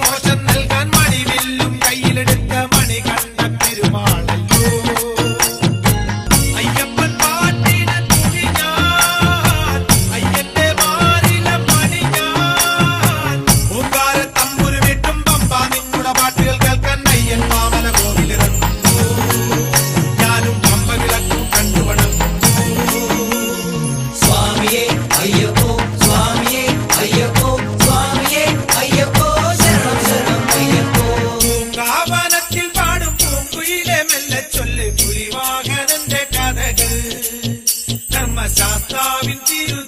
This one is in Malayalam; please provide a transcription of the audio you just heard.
മോശം നൽകാൻ മണിവില്ലും കയ്യിലെടുത്ത മണി കണ്ട പെരുമാളല്ലോ శాస్త్రావించిరు